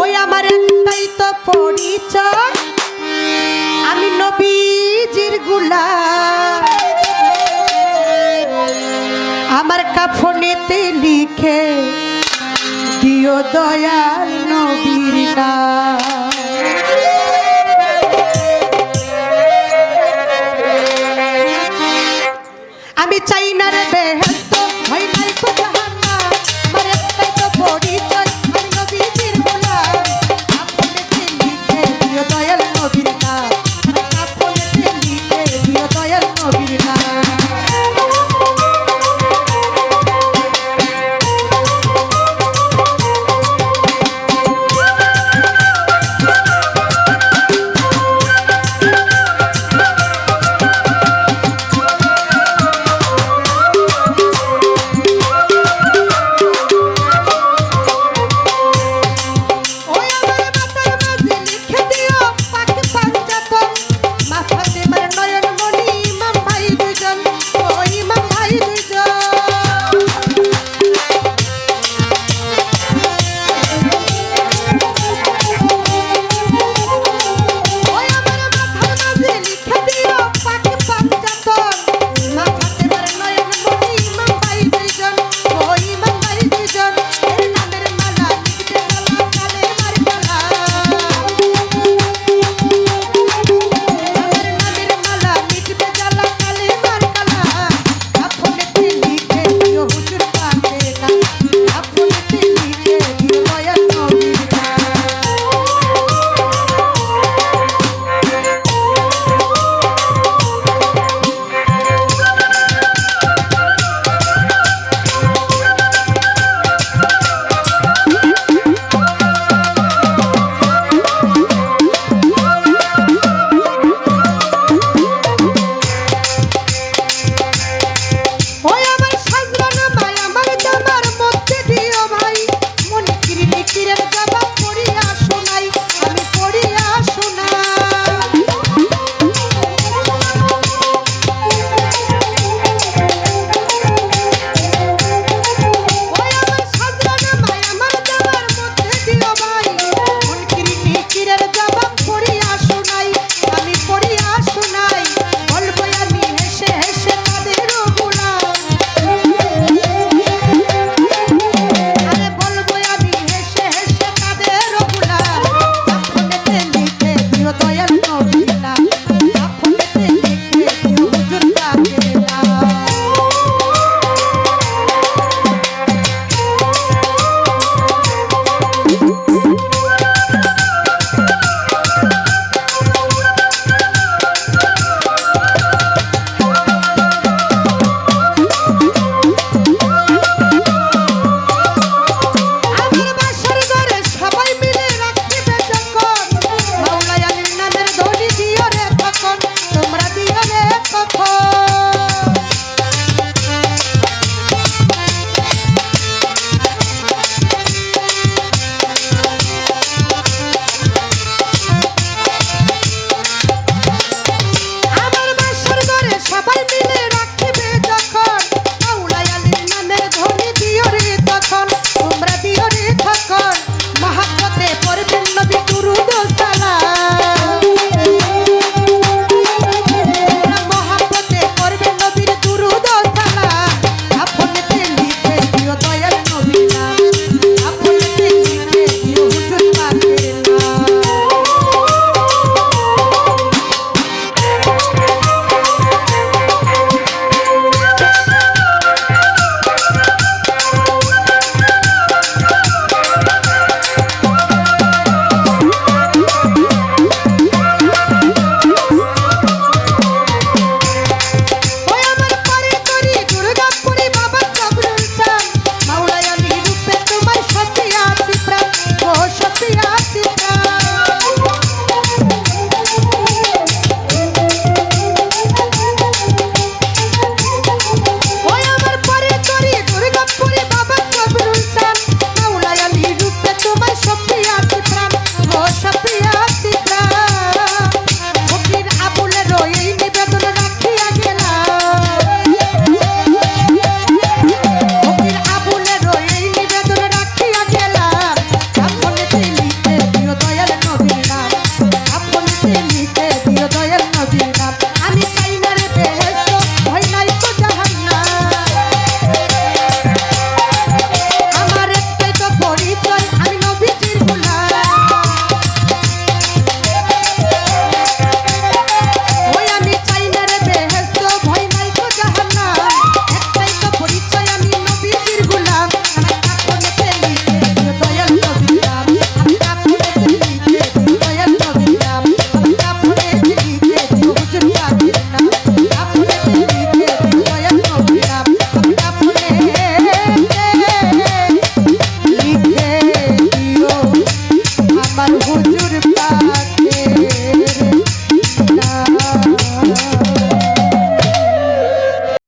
ওই আমার একটাই তো পরিচয়। আমি নবীজির গুলাম। আমার কাফনেতে লিখে দিও দয়াল নবীর নাম। Thank you.